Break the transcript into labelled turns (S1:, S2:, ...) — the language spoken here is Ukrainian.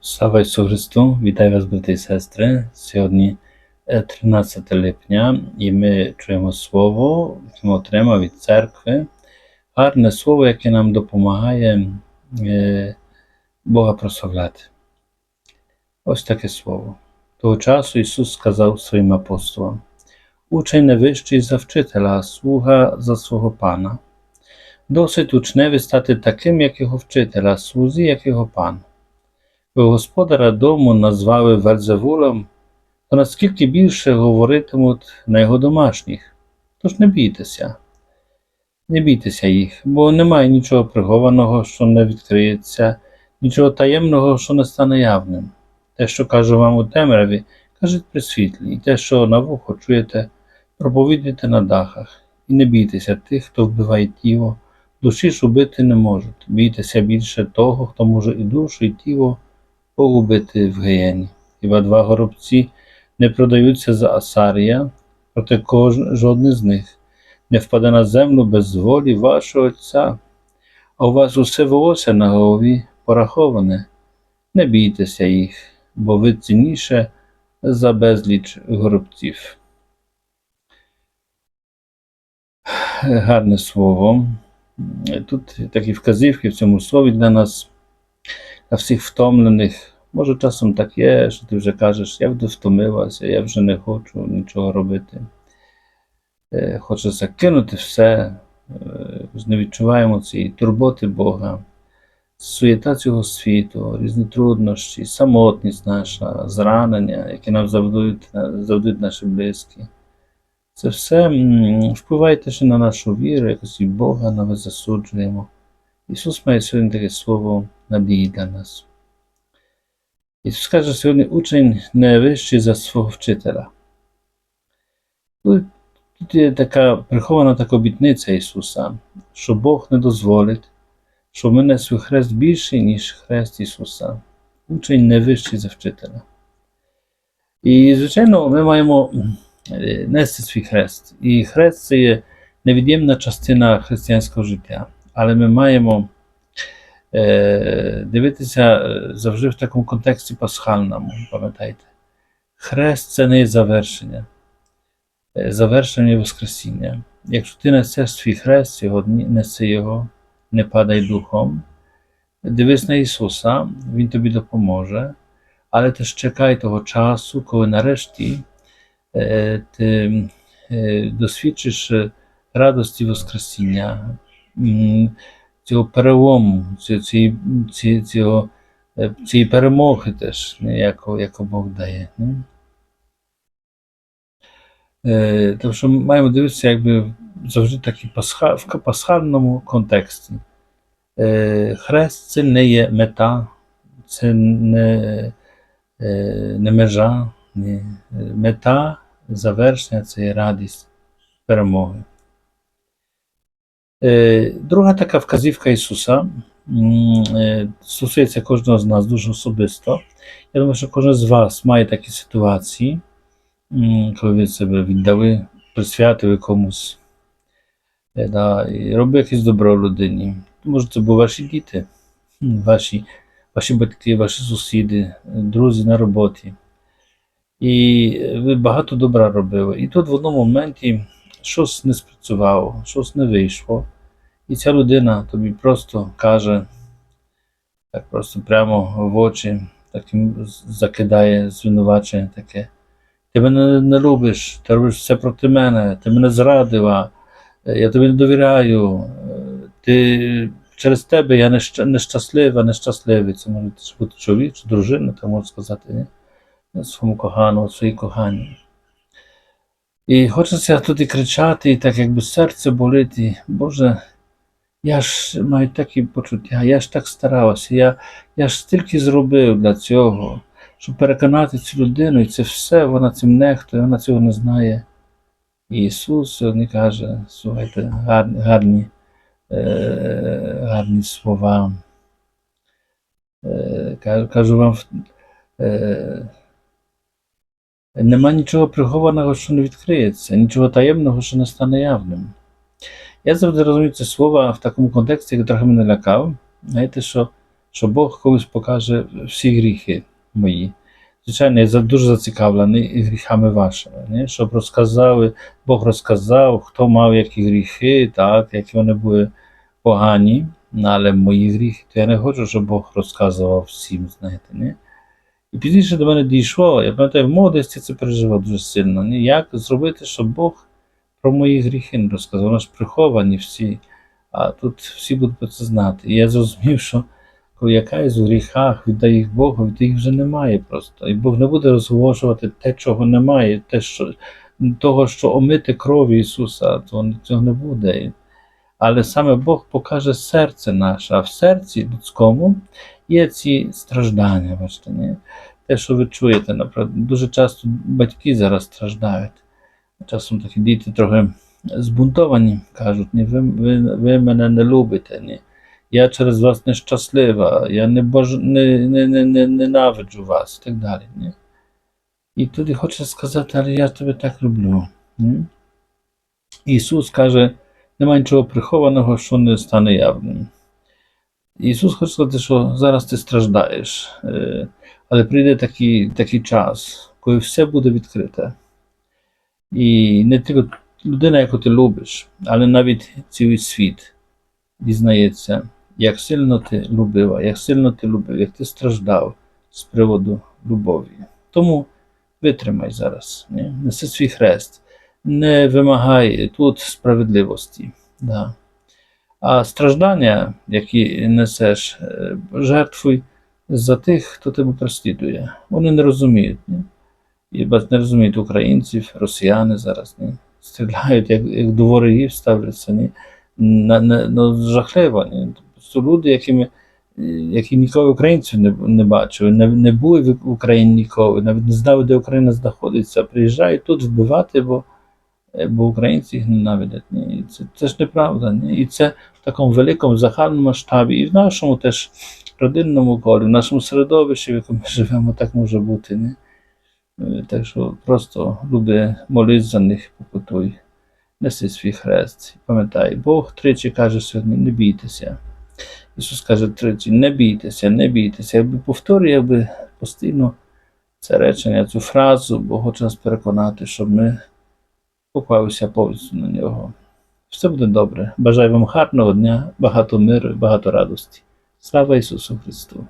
S1: Слава Ісусу Христу! Вітаю вас, брати і сестри. Сьогодні е, 13 липня, і ми чуємо слово, яке ми отримали від церкви. Гарне слово, яке нам допомагає е, Бога прославляти. Ось таке слово. Того часу Ісус сказав своїм апостолам: Учень не вищий за вчителя, а слуга за свого пана. Досить учневі стати таким, як його вчителя, слузі, як його пан. Господаря дому назвали Вельзевулом, то наскільки більше говоритимуть на його домашніх. Тож не бійтеся, не бійтеся їх, бо немає нічого прихованого, що не відкриється, нічого таємного, що не стане явним. Те, що кажу вам у темряві, кажіть при світлі, і те, що на вухо чуєте, проповідуйте на дахах. І не бійтеся тих, хто вбиває тіло, душі ж убити не можуть. Бійтеся більше того, хто може і душу, і тіло погубити в гієні. Хіба два горобці не продаються за Асарія, проте жодний з них не впаде на землю без волі вашого Отця, а у вас усе волосся на голові пораховане. Не бійтеся їх, бо ви цінніше за безліч горобців. Гарне слово. Тут такі вказівки в цьому слові для нас для всіх втомлених. Може, часом так є, що ти вже кажеш, я вже втомилася, я вже не хочу нічого робити. Е, Хочеться кинути все, е, не відчуваємо цієї турботи Бога, суєта цього світу, різні труднощі, самотність наша, зранення, які нам завдають, завдають наші близькі. Це все впливає теж на нашу віру, якось і Бога ми засуджуємо. Ісус має сьогодні таке слово надії для нас. Ісус каже, сьогодні учень не вищий за свого вчителя. Тут, тут є така прихована така обітниця Ісуса, що Бог не дозволить, щоб ми несли хрест більший, ніж хрест Ісуса. Учень не вищий за вчителя. І, звичайно, ми маємо е, нести свій хрест. І хрест це є невід'ємна частина християнського життя. Але ми маємо е, дивитися е, завжди в такому контексті пасхальному, пам'ятайте. Хрест це не є завершення, е, завершення і Воскресіння. Якщо ти несеш свій хрест сьогодні, неси його, не падай духом, дивись на Ісуса, Він тобі допоможе, але теж чекай того часу, коли нарешті е, ти е, досвідчиш е, радості Воскресіння, цього перелому, ці- цієї, ці- е, цієї перемоги теж, яку, яку Бог дає. Не? Е, тому що ми маємо дивитися якби завжди такі пасха, в пасхальному контексті. Е, хрест це не є мета, це не, е, не межа, ні. Е, мета завершення це є радість перемоги. Е, Друга така вказівка Ісуса е, стосується кожного з нас дуже особисто. Я думаю, що кожен з вас має такі ситуації, коли ви себе віддали, присвятили комусь, е, да, і робили якесь добро людині. Може, це були ваші діти, ваші, ваші батьки, ваші сусіди, друзі на роботі. І ви багато добра робили. І тут в одному моменті щось не спрацювало, щось не вийшло. І ця людина тобі просто каже, так просто прямо в очі, таким закидає звинувачення таке. Ти мене не любиш, ти робиш все проти мене, ти мене зрадила, е, я тобі не довіряю, е, ти через тебе я нещ- нещаслива, нещасливий. Це може бути чоловік чи дружина, так можна сказати, ні? своєму коханому, своїй коханій. І хочеться тут і кричати, і так якби серце болить. Боже, я ж маю такі почуття, я ж так старалася, я, я ж стільки зробив для цього, щоб переконати цю людину, і це все, вона цим нехтує, вона цього не знає. І Ісус сьогодні каже, слухайте, гарні, гарні, е, гарні слова. Е, кажу вам, е, нема нічого прихованого, що не відкриється, нічого таємного, що не стане явним. Я завжди розумію це слово в такому контексті, який трохи мене лякав. Знаєте, що що Бог комусь покаже всі гріхи мої. Звичайно, я дуже зацікавлений гріхами вашими, не? щоб розказали, Бог розказав, хто мав які гріхи, так, які вони були погані, ну, але мої гріхи, то я не хочу, щоб Бог розказував всім, знаєте. Не? І пізніше до мене дійшло, я пам'ятаю, в молодості це переживав дуже сильно. Як зробити, щоб Бог про мої гріхи не розказав? Вони ж приховані всі, а тут всі будуть про це знати. І я зрозумів, що коли я каюсь в гріхах, віддай їх Богу, то їх вже немає просто. І Бог не буде розголошувати те, чого немає, те, що, того, що омити кров'ю Ісуса, то цього не буде. Але саме Бог покаже серце наше, а в серці людському є ці страждання, бачите, ні? те, що ви чуєте, наприклад, дуже часто батьки зараз страждають. Часом такі діти трохи збунтовані, кажуть, ні, ви, ви, ви мене не любите, ні. я через вас нещаслива, я не, бож... не, не, не, не ненавиджу вас і так далі. Ні? І тоді хоче сказати, але я тебе так люблю. Ні? Ісус каже, немає нічого прихованого, що не стане явним. Ісус хоче сказати, що зараз ти страждаєш, е, але прийде такий, такий час, коли все буде відкрите. І не тільки людина, яку ти любиш, але навіть цілий світ дізнається, як сильно ти любила, як сильно ти любив, як ти страждав з приводу любові. Тому витримай зараз, не? неси свій хрест, не вимагай тут справедливості. Да. А страждання, які несеш, е, жертвуй за тих, хто тебе переслідує. Вони не розуміють. Ні? І не розуміють українців, росіяни зараз ні? стріляють, як, як до ворогів ставляться. Ні? На, на, ну, жахливо. Ні? Просто люди, якими, які ніколи українців не, не бачили, не, не були в Україні ніколи, навіть не знали, де Україна знаходиться, приїжджають тут вбивати, бо, бо українці їх ненавидять. Ні? Це, це ж неправда. Ні? І це в такому великому загальному масштабі, і в нашому теж родинному колі, в нашому середовищі, в якому ми живемо, так може бути. Ні? Е, Так що просто люби, молись за них, покутуй, неси свій хрест. Пам'ятай, Бог тричі каже сьогодні, не бійтеся. Ісус каже тричі, не бійтеся, не бійтеся. Якби повторює, якби постійно це речення, цю фразу, бо хочу нас переконати, щоб ми поклалися повністю на нього. Все буде добре. Бажаю вам гарного дня, багато миру і багато радості. Слава Ісусу Христу!